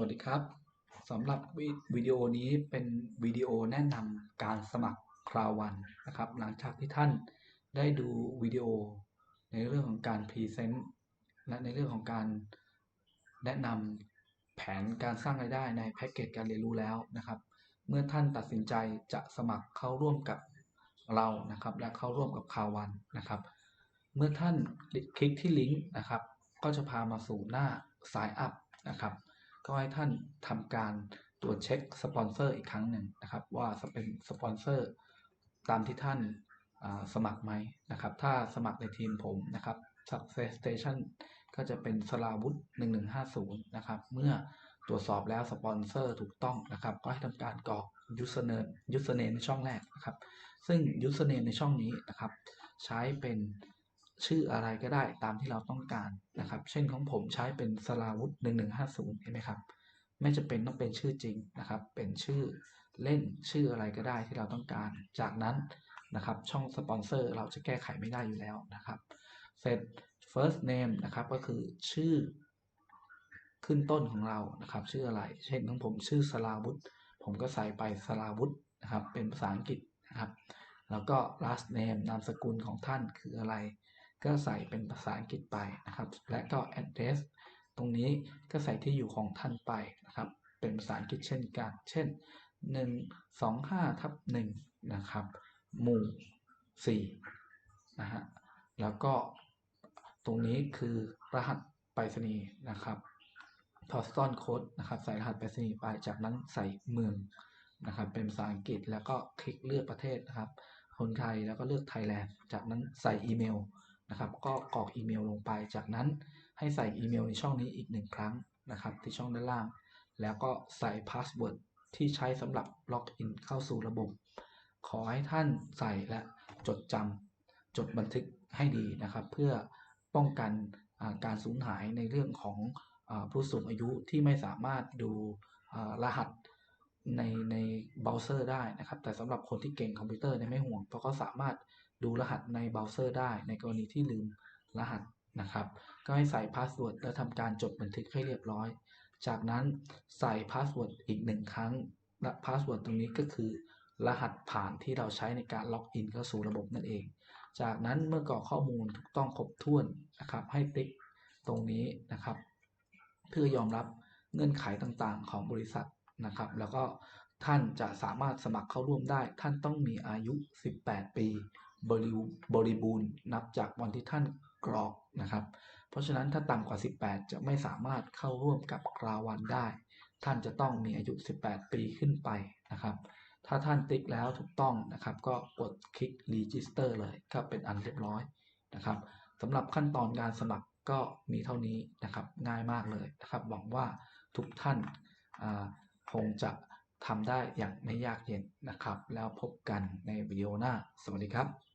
วัสดีครับสำหรับวิวิดีโอนี้เป็นวิดีโอแนะนำการสมัครคราววันนะครับ หลังจากที่ท่านได้ดูวิดีโอในเรื่องของการพรีเซนต์และในเรื่องของการแนะนำแผนการสร้างรายได้ในแพ็กเกจการเรียนรู้แล้วนะครับ เมื่อท่านตัดสินใจจะสมัครเข้าร่วมกับเรานะครับ และเข้าร่วมกับคราววันนะครับ เมื่อท่านคลิกที่ลิงก์นะครับ ก็จะพามาสู่หน้า Sign Up นะครับ ก็ให้ท่านทำการตรวจเช็คสปอนเซอร์อีกครั้งหนึ่งนะครับ ว่าจะเป็นสปอนเซอร์ตามที่ท่านสมัครไหมนะครับ ถ้าสมัครในทีมผมนะครับ Success Station ก็จะเป็นสลาวุธ1150 นะครับ เมื่อตรวจสอบแล้วสปอนเซอร์ถูกต้องนะครับ ก็ให้ทำการกรอก username username ในช่องแรกนะครับ ซึ่ง username ในช่องนี้นะครับ ใช้เป็น ชื่ออะไรก็ได้ตามที่เราต้องการนะครับ เช่นของผมใช้เป็นสลาวุธ1150เห็นไหมครับ ไม่จะเป็นต้องเป็นชื่อจริงนะครับ เป็นชื่อเล่นชื่ออะไรก็ได้ที่เราต้องการ จากนั้นนะครับ ช่องสปอนเซอร์เราจะแก้ไขไม่ได้อยู่แล้วนะครับ เสร็จ first name นะครับก็คือชื่อขึ้นต้นของเรานะครับ ชื่ออะไร เช่นของผมชื่อสลาวุธผมก็ใส่ไปสลาวุธนะครับ เป็นภาษาอังกฤษนะครับ แล้วก็ last name นามสกุลของท่านคืออะไร ก็ใส่เป็นภาษาอังกฤษไปนะครับ และก็ address ตรงนี้ก็ใส่ที่อยู่ของท่านไปนะครับ เป็นภาษาอังกฤษเช่นกัน เช่น 1 2 5ทับ1นะครับ หมู่4นะฮะ แล้วก็ตรงนี้คือรหัสไปรษณีย์นะครับ postal code นะครับ ใส่รหัสไปรษณีย์ไป จากนั้นใส่เมืองนะครับ เป็นภาษาอังกฤษแล้วก็คลิกเลือกประเทศนะครับ คนไทยแล้วก็เลือกไทยแลนด์ จากนั้นใส่อีเมล นะครับ ก็กรอกอีเมลลงไป จากนั้นให้ใส่อีเมลในช่องนี้อีกหนึ่งครั้งนะครับ ที่ช่องด้านล่าง แล้วก็ใส่พาสเวิร์ดที่ใช้สำหรับล็อกอินเข้าสู่ระบบ ขอให้ท่านใส่และจดจำจดบันทึกให้ดีนะครับ เพื่อป้องกันการสูญหายในเรื่องของผู้สูงอายุที่ไม่สามารถดูรหัสในในเบราว์เซอร์ได้นะครับ แต่สำหรับคนที่เก่งคอมพิวเตอร์เนี่ยไม่ห่วง เพราะเขาสามารถ ดูรหัสในเบราว์เซอร์ได้ ในกรณีที่ลืมรหัสนะครับ ก็ให้ใส่พาสเวิร์ดแล้วทำการจดบันทึกให้เรียบร้อย จากนั้นใส่พาสเวิร์ดอีกหนึ่งครั้ง และพาสเวิร์ดตรงนี้ก็คือ รหัสผ่านที่เราใช้ในการล็อกอินเข้าสู่ระบบนั่นเอง จากนั้นเมื่อกรอกข้อมูลถูกต้องครบถ้วนนะครับ ให้ติ๊กตรงนี้นะครับ เพื่อยอมรับเงื่อนไขต่างๆ ของบริษัทนะครับ แล้วก็ท่านจะสามารถสมัครเข้าร่วมได้ ท่านต้องมีอายุ 18 ปี บริบริบูรณ์นับจากวันที่ท่านกรอกนะครับ เพราะฉะนั้นถ้าต่ำกว่า 18 จะไม่สามารถเข้าร่วมกับกราวันได้ ท่านจะต้องมีอายุ 18 ปีขึ้นไปนะครับ ถ้าท่านติ๊กแล้วถูกต้องนะครับ ก็กดคลิก register เลยก็เป็นอันเรียบร้อยนะครับสำหรับขั้นตอนการสมัครก็มีเท่านี้นะครับง่ายมากเลยนะครับหวังว่าทุกท่านคงจะทำได้อย่างไม่ยากเย็นนะครับ แล้วพบกันในวิดีโอหน้า สวัสดีครับ